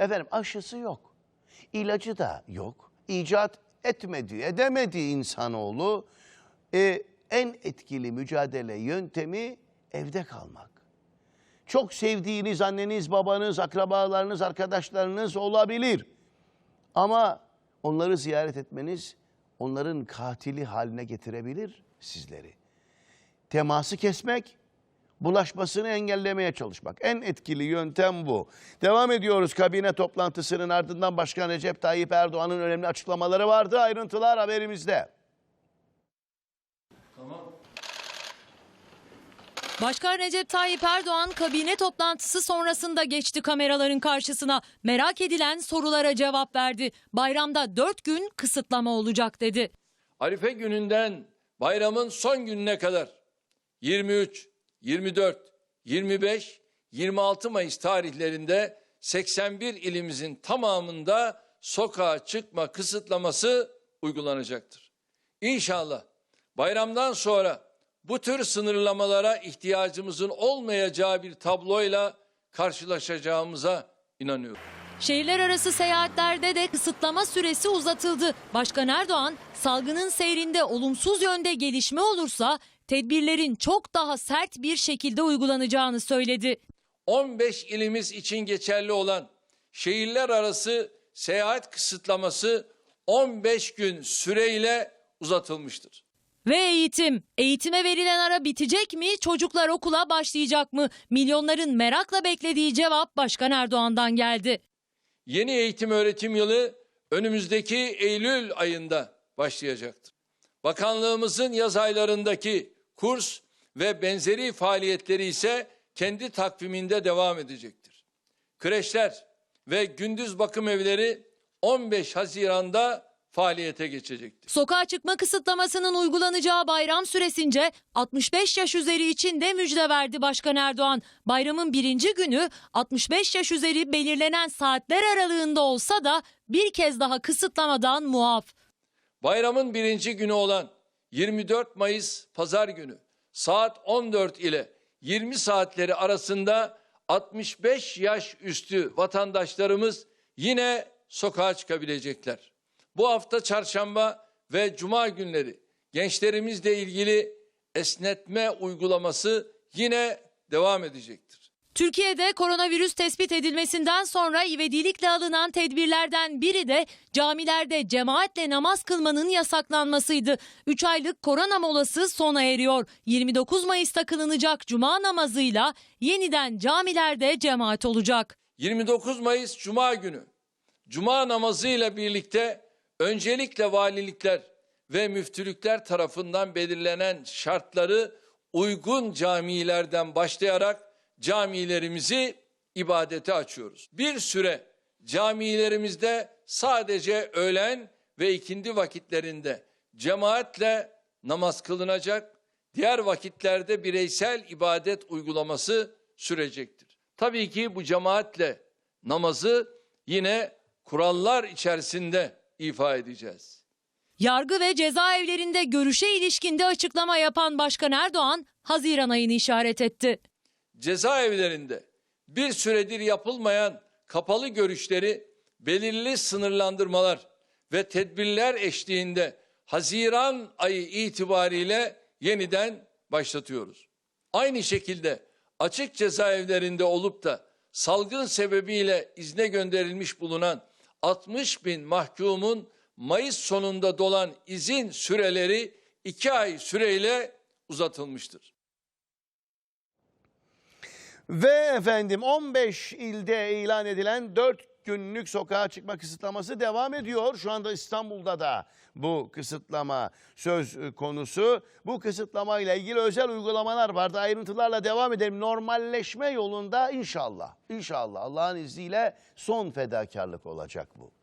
Efendim aşısı yok. İlacı da yok. İcat etmedi, edemedi insanoğlu. E, en etkili mücadele yöntemi evde kalmak. Çok sevdiğiniz anneniz, babanız, akrabalarınız, arkadaşlarınız olabilir. Ama onları ziyaret etmeniz onların katili haline getirebilir sizleri. Teması kesmek, bulaşmasını engellemeye çalışmak. En etkili yöntem bu. Devam ediyoruz kabine toplantısının ardından Başkan Recep Tayyip Erdoğan'ın önemli açıklamaları vardı. Ayrıntılar haberimizde. Başkan Recep Tayyip Erdoğan kabine toplantısı sonrasında geçti kameraların karşısına. Merak edilen sorulara cevap verdi. Bayramda 4 gün kısıtlama olacak dedi. Arife gününden bayramın son gününe kadar 23, 24, 25, 26 Mayıs tarihlerinde 81 ilimizin tamamında sokağa çıkma kısıtlaması uygulanacaktır. İnşallah bayramdan sonra bu tür sınırlamalara ihtiyacımızın olmayacağı bir tabloyla karşılaşacağımıza inanıyorum. Şehirler arası seyahatlerde de kısıtlama süresi uzatıldı. Başkan Erdoğan salgının seyrinde olumsuz yönde gelişme olursa tedbirlerin çok daha sert bir şekilde uygulanacağını söyledi. 15 ilimiz için geçerli olan şehirler arası seyahat kısıtlaması 15 gün süreyle uzatılmıştır. Ve eğitim. Eğitime verilen ara bitecek mi? Çocuklar okula başlayacak mı? Milyonların merakla beklediği cevap Başkan Erdoğan'dan geldi. Yeni eğitim öğretim yılı önümüzdeki Eylül ayında başlayacaktır. Bakanlığımızın yaz aylarındaki kurs ve benzeri faaliyetleri ise kendi takviminde devam edecektir. Kreşler ve gündüz bakım evleri 15 Haziran'da faaliyete geçecektir. Sokağa çıkma kısıtlamasının uygulanacağı bayram süresince 65 yaş üzeri için de müjde verdi Başkan Erdoğan. Bayramın birinci günü 65 yaş üzeri belirlenen saatler aralığında olsa da bir kez daha kısıtlamadan muaf. Bayramın birinci günü olan 24 Mayıs Pazar günü saat 14 ile 20 saatleri arasında 65 yaş üstü vatandaşlarımız yine sokağa çıkabilecekler. Bu hafta çarşamba ve cuma günleri gençlerimizle ilgili esnetme uygulaması yine devam edecektir. Türkiye'de koronavirüs tespit edilmesinden sonra ivedilikle alınan tedbirlerden biri de camilerde cemaatle namaz kılmanın yasaklanmasıydı. 3 aylık korona molası sona eriyor. 29 Mayıs'ta kılınacak cuma namazıyla yeniden camilerde cemaat olacak. 29 Mayıs Cuma günü Cuma namazı ile birlikte öncelikle valilikler ve müftülükler tarafından belirlenen şartları uygun camilerden başlayarak camilerimizi ibadete açıyoruz. Bir süre camilerimizde sadece öğlen ve ikindi vakitlerinde cemaatle namaz kılınacak, diğer vakitlerde bireysel ibadet uygulaması sürecektir. Tabii ki bu cemaatle namazı yine kurallar içerisinde ifa edeceğiz. Yargı ve cezaevlerinde görüşe ilişkinde açıklama yapan Başkan Erdoğan Haziran ayını işaret etti. Cezaevlerinde bir süredir yapılmayan kapalı görüşleri belirli sınırlandırmalar ve tedbirler eşliğinde Haziran ayı itibariyle yeniden başlatıyoruz. Aynı şekilde açık cezaevlerinde olup da salgın sebebiyle izne gönderilmiş bulunan 60 bin mahkumun Mayıs sonunda dolan izin süreleri 2 ay süreyle uzatılmıştır. Ve efendim 15 ilde ilan edilen 4 günlük sokağa çıkma kısıtlaması devam ediyor. Şu anda İstanbul'da da bu kısıtlama söz konusu. Bu kısıtlama ile ilgili özel uygulamalar vardı. Ayrıntılarla devam edelim. Normalleşme yolunda inşallah, inşallah Allah'ın izniyle son fedakarlık olacak bu.